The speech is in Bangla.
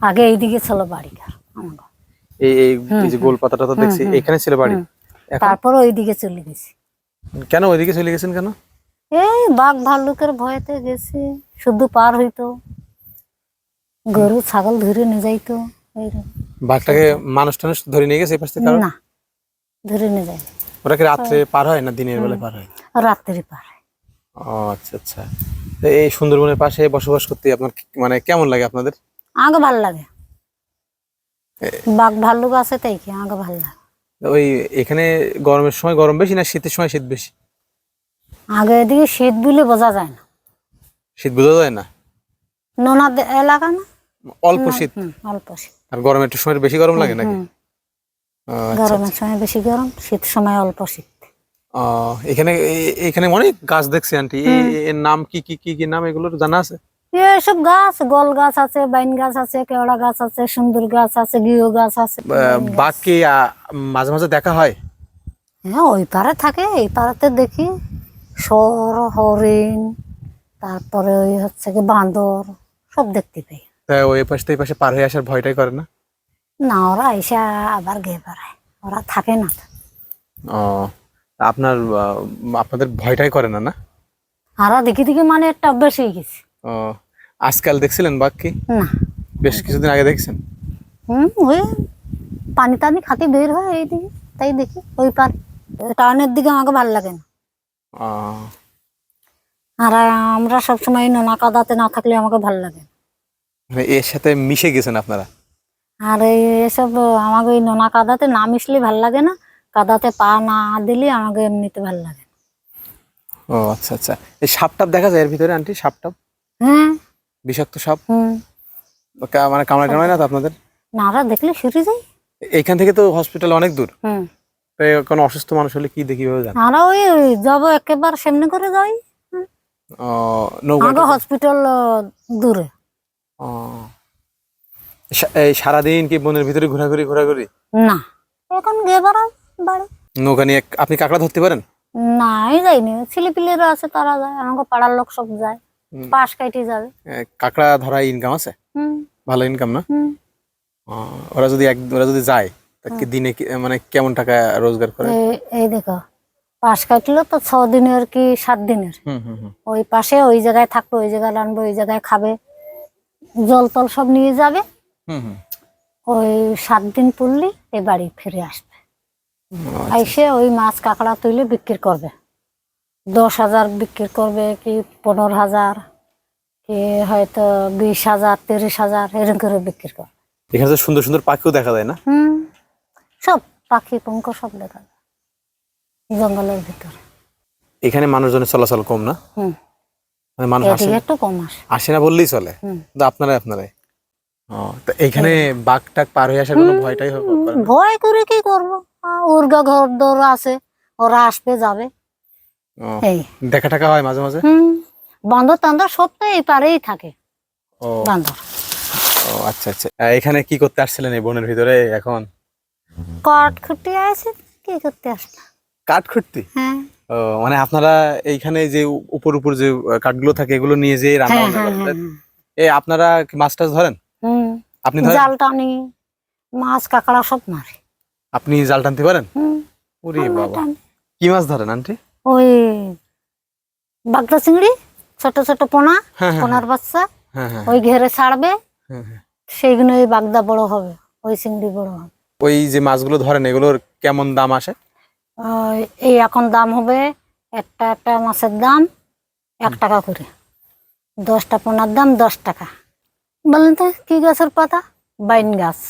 আগে এইদিকে ছিল বাড়ি এই এই যে গোল পাতাটা তো দেখছি এখানে ছিল বাড়ি। তারপর ওইদিকে চলে গেছি। কেন ওইদিকে চলে গেছেন কেন? এই বাঘ ভাল্লুকের ভয়েতে গেছি শুধু পার হইতো। গরু ছাগল ধরে নিয়ে যাইতো। বাঘটাকে মানুষ টানুষ ধরে নিয়ে গেছে এই পাশ থেকে না ধরে নিয়ে যায় ওরা কি রাত্রে পার হয় না দিনের বেলা পার হয়? রাত্রি পার হয়। ও আচ্ছা আচ্ছা। এই সুন্দরবনের পাশে বসবাস করতে আপনার মানে কেমন লাগে আপনাদের? আগে ভালো লাগে। বাঘ ভাল্লুক আছে তাই কি আগে ভালো লাগে। ওই এখানে গরমের সময় গরম বেশি না শীতের সময় শীত বেশি? আগে এদিকে শীত বলে বোঝা যায় না। শীত বোঝা যায় না? নোনা এলাকা না? অল্প শীত। অল্প শীত। আর গরমের একটু সময় বেশি গরম লাগে নাকি? আচ্ছা। গরমের সময় বেশি গরম শীত সময় অল্প শীত। এখানে এখানে অনেক গাছ দেখছি আন্টি। এর নাম কি কি কি কি নাম এগুলোর জানা আছে? এসব গাছ গোল গাছ আছে বাইন গাছ আছে কেওড়া গাছ আছে সুন্দর গাছ আছে গিও গাছ আছে আহ, বাঘ কি মাঝে মাঝে দেখা হয়? হ্যাঁ ওই পারে থাকে এই পাড়াতে দেখি। সর হরিণ তারপরে ওই হচ্ছে কি বাঁদর সব দেখতে পাই। ওই পাশ থেকে পাশে পার হয়ে আসার ভয়টাই করে না? না ওরা এসে আবার গে বেড়ায় ওরা থাকে না। ও আপনার আপনাদের ভয়টাই করে না না? আর দেখি দেখি মানে একটা অভ্যাস হয়ে গেছে। ও আজকাল দেখছিলেন বাঘ কি? না বেশ কিছুদিন আগে দেখছেন? হুম ওই পানি টানি খাতে বের হয় এইদিকে তাই দেখি। ওই পার টাউনের দিকে আমাকে ভালো লাগে না। আর আমরা সবসময় নোনা কাদাতে না থাকলে আমাকে ভালো লাগে মানে এর সাথে মিশে গেছেন আপনারা? আর এই এসব আমাকে ওই নোনা কাদাতে না মিশলে ভালো লাগে না। কাদাতে পা না দিলে আমাকে এমনিতে ভালো লাগে ও আচ্ছা আচ্ছা। এই সাপ টাপ দেখা যায় এর ভিতরে আন্টি সাপ টাপ হ্যাঁ বিষাক্ত সাপ? মানে কামড়া টামড়ায় না তো আপনাদের? না দেখলে সরে যাই এইখান থেকে তো হসপিটাল অনেক দূর। কোনো অসুস্থ মানুষ হলে কি দেখি ভাবে জান ওই যাব একেবারে সামনে করে যাই। হসপিটাল দূরে। এই সারাদিন কি বনের ভিতরে ঘোরাঘুরি ঘোরাঘুরি? না। এখন গে বেড়া বাড়ি। নৌকা নিয়ে আপনি কাঁকড়া ধরতে পারেন? না এই যাইনি। ছেলে পিলেরা আছে তারা যায়। আমাকে পাড়ার লোক সব যায়। পাশ কাইটে যাবে। এ, কাঁকড়া ধরা ইনকাম আছে? ভালো ইনকাম না? ওরা যদি এক ওরা যদি যায় তা কি দিনে মানে কেমন টাকা রোজগার করে? এই- দেখো পাশ কাটলো তো ছ দিনের কি সাত দিনের। হুম হুম হুম। ওই পাশে ওই জায়গায় থাকবে ওই জায়গায় আনবে ওই জায়গায় খাবে। জল টল সব নিয়ে যাবে। ওই সাত দিন পড়লি এই বাড়ি ফিরে আসবে। এসে ওই মাছ কাঁকড়া তুলে বিক্রি করবে। দশ হাজার বিক্রি করবে কি পনেরো হাজার কি হয়তো বিশ হাজার তিরিশ হাজার এরকম করে বিক্রি করবে। এখানে সুন্দর সুন্দর পাখিও দেখা যায় না? হুম সব পাখি পঙ্ক সব দেখা যায়। জঙ্গলের ভিতরে। এখানে মানুষজনের চলাচল কম না? হুম। মানে মানুষ আসে একটু কম আসে। আসে না বললেই চলে? হুম। কিন্তু আপনারাই আপনারাই। ও তো এখানে বাঘ টাক পার হয়ে আসার কোনো ভয়টাই হবে? ভয় করে কি করব? উর্গা ঘর দর আছে ওরা আসবে যাবে। দেখা টাকা হয় মাঝে মাঝে? বান্দর টান্দর সব তো এই পারেই থাকে। ও। বান্দর। ও আচ্ছা আচ্ছা। এখানে কি করতে আসছিলেন এই বনের ভিতরে এখন? কাঠ খুঁটি আছে কি করতে আসবে? কাঠ খুঁটতি হ্যাঁ। ও মানে আপনারা এইখানে যে উপর উপর যে কাঠগুলো থাকে এগুলো নিয়ে যে রান্না হ্যাঁ বান্না হ্যাঁ হ্যাঁ এই আপনারা কি মাছ টাছ ধরেন? হুম। আপনি ধরেন? জাল টানি মাছ কাঁকড়া সব মারে। আপনি জাল টানতে পারেন? ওরে বাবা। কি মাছ ধরেন আন্টি? ওই বাগদা চিংড়ি ছোট ছোট পোনা হ্যাঁ হ্যাঁ পোনার বাচ্চা হ্যাঁ হ্যাঁ ওই ঘেরে ছাড়বে। সেইগুলো ওই বাগদা বড় হবে ওই চিংড়ি বড় হবে। ওই যে মাছগুলো ধরেন এগুলোর কেমন দাম আসে? এই এখন দাম হবে একটা একটা মাছের দাম এক টাকা করে। দশটা পোনার দাম দশ টাকা। বলেন তো কি গাছের পাতা? বাইন গাছ।